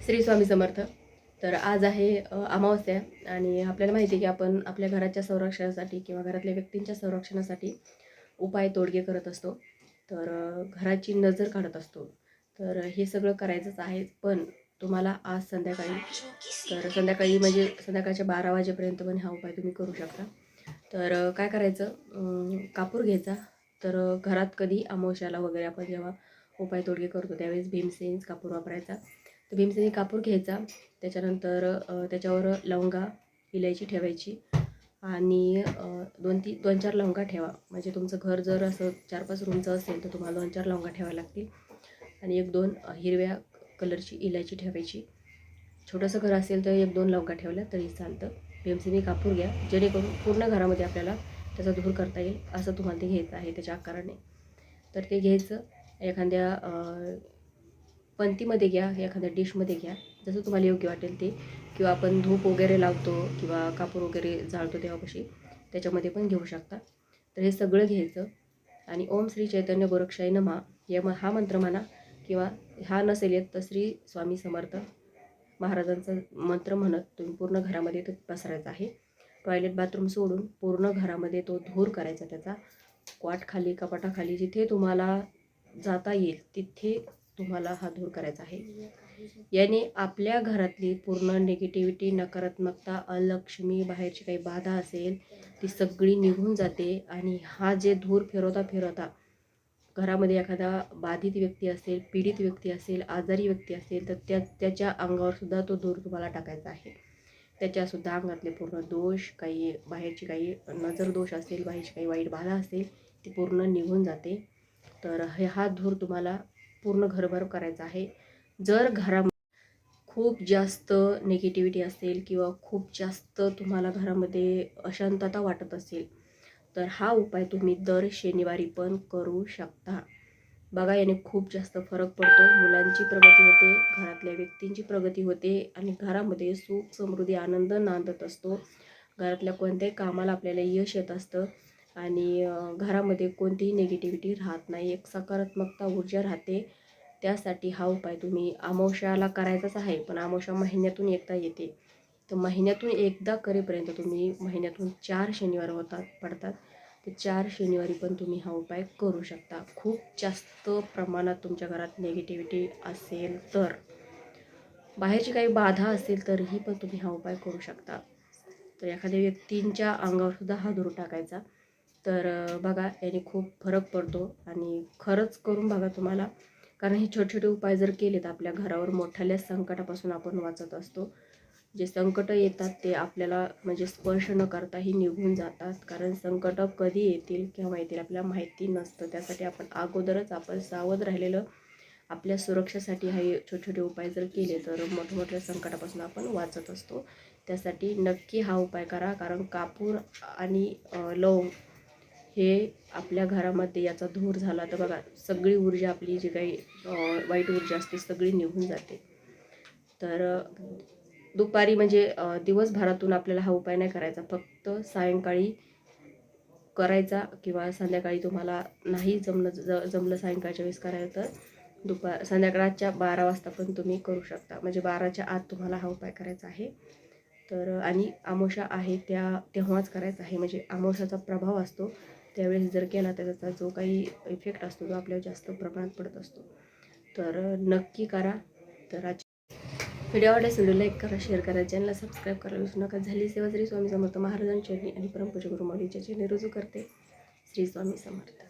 श्री स्वामी समर्थ. तर आज आहे अमावस्या आणि आपल्याला माहिती आहे की आपण आपल्या घराच्या संरक्षणासाठी किंवा घरातल्या व्यक्तींच्या संरक्षणासाठी उपाय तोडगे करत असतो. तर घराची नजर काढत असतो. तर हे सगळं करायचंच आहे पण तुम्हाला आज संध्याकाळी तर संध्याकाळी म्हणजे संध्याकाळच्या बारा वाजेपर्यंत पण हा उपाय तुम्ही करू शकता. तर काय करायचं? कापूर घ्यायचा. तर घरात कधी अमावश्याला वगैरे आपण जेव्हा उपाय तोडगे करतो त्यावेळेस भीमसेन्स कापूर वापरायचा. तर भीमसेनी कापूर घ्यायचा. त्याच्यानंतर त्याच्यावर लवंगा इलायची ठेवायची आणि दोन ती दोन चार लवंगा ठेवा. म्हणजे तुमचं घर जर असं चार पाच रूमचं असेल तर तुम्हाला दोन चार लवंगा ठेवायला लागतील. आणि एक दोन हिरव्या कलरची इलायची ठेवायची. छोटंसं घर असेल तर एक दोन लवंगा ठेवल्या तरी चालतं. भीमसेनी कापूर घ्या. जेणेकरून पूर्ण घरामध्ये आपल्याला त्याचा धूर करता येईल असं तुम्हाला ते घ्यायचं आहे त्याच्या आकाराने. तर ते घ्यायचं. एखाद्या पंतीमध्ये घ्या एखाद्या डिशमध्ये घ्या. जसं तुम्हाला योग्य वाटेल ते. किंवा आपण धूप वगैरे लावतो किंवा कापूर वगैरे जाळतो तेव्हापाशी त्याच्यामध्ये पण घेऊ शकता. तर हे सगळं घ्यायचं. आणि ओम श्री चैतन्य गोरक्षाई नमा. या म हा मंत्र म्हणा किंवा हा नसेल येत तर श्री स्वामी समर्थ महाराजांचा मंत्र म्हणत तुम्ही पूर्ण घरामध्ये तो पसरायचा आहे. टॉयलेट बाथरूम सोडून पूर्ण घरामध्ये तो धूर करायचा त्याचा. क्वाटखाली कपाटाखाली जिथे तुम्हाला जाता येईल तिथे तुम्हाला हा धूर करायचा आहे. याने आपल्या घरातली पूर्ण निगेटिव्हिटी नकारात्मकता अलक्ष्मी बाहेरची काही बाधा असेल ती सगळी निघून जाते आणि हा जे धूर फिरवता फिरवता घरामध्ये एखादा बाधित व्यक्ती असेल पीडित व्यक्ती असेल आजारी व्यक्ती असेल तर त्या त्याच्या अंगावरसुद्धा तो धूर तुम्हाला टाकायचा आहे. त्याच्यासुद्धा अंगातले पूर्ण दोष काही बाहेरची काही नजर दोष असेल बाहेरची काही वाईट बाधा असेल ती पूर्ण निघून जाते. तर हे हा धूर तुम्हाला पूर्ण घरभर करायचा आहे. जर घरा खूप जास्त निगेटिव्हिटी असेल किंवा खूप जास्त तुम्हाला घरामध्ये अशांतता वाटत असेल तर हा उपाय तुम्ही दर शनिवारी पण करू शकता. बघा याने खूप जास्त फरक पडतो. मुलांची प्रगती होते घरातल्या व्यक्तींची प्रगती होते आणि घरामध्ये सुख समृद्धी आनंद नांदत असतो. घरातल्या कोणत्याही कामाला आपल्याला यश येत असतं. आणि घरामध्ये कोणतीही निगेटिव्हिटी राहत नाही. एक सकारात्मकता ऊर्जा राहते. त्यासाठी हा उपाय तुम्ही अमावश्याला करायचाच आहे पण अमावश्या महिन्यातून एकदा येते. तर महिन्यातून एकदा करेपर्यंत तुम्ही महिन्यातून चार शनिवार होतात पडतात. तर चार शनिवारी पण तुम्ही हा उपाय करू शकता. खूप जास्त प्रमाणात तुमच्या घरात निगेटिव्हिटी असेल तर. बाहेरची काही बाधा असेल तरीही पण तुम्ही हा उपाय करू शकता. तर एखाद्या व्यक्तींच्या अंगावरसुद्धा हा धूर टाकायचा. तर बघा याने खूप फरक पडतो आणि खरंच करून बघा तुम्हाला. कारण हे छोटे छोटे उपाय जर केले तर आपल्या घरावर मोठ्याल्या संकटापासून आपण वाचत असतो. जे संकट येतात ते आपल्याला म्हणजे स्पर्श न करताही निघून जातात. कारण संकट कधी येतील केव्हा येतील आपल्याला माहिती नसतं. त्यासाठी आपण अगोदरच आपण सावध राहिलेलं आपल्या सुरक्षेसाठी हे छोटे छोटे उपाय जर केले तर मोठमोठ्या संकटापासून आपण वाचत असतो. त्यासाठी नक्की हा उपाय करा. कारण कापूर आणि लवंग हे आपल्या घरामध्ये याचा धूर झाला तर बघा सगळी ऊर्जा आपली जी काही वाईट ऊर्जा असते सगळी निघून जाते. तर दुपारी म्हणजे दिवसभरातून आपल्याला हा उपाय नाही करायचा. फक्त सायंकाळी करायचा किंवा संध्याकाळी तुम्हाला नाही जमलं ज जमलं सायंकाळच्या वेळेस करायचं तर दुपार संध्याकाळच्या बारा वाजता पण तुम्ही करू शकता. म्हणजे बाराच्या आत तुम्हाला हा उपाय करायचा आहे. तर आणि आमोशा आहे त्या तेव्हाच करायचा आहे. म्हणजे आमोशाचा प्रभाव असतो. त्यावेळेस जर केला तर त्याचा जो काही इफेक्ट असतो तो आपल्यावर जास्त प्रमाणात पडत असतो. तर नक्की करा. तर आज व्हिडिओ आवडल्यास व्हिडिओ लाईक करा शेअर करा चॅनलला सबस्क्राईब करायला विसरू नका. झाली सेवा श्री स्वामी समर्थ महाराजांची आणि परमपूज गुरु माऊलीच्या रुजू करते. श्री स्वामी समर्थ.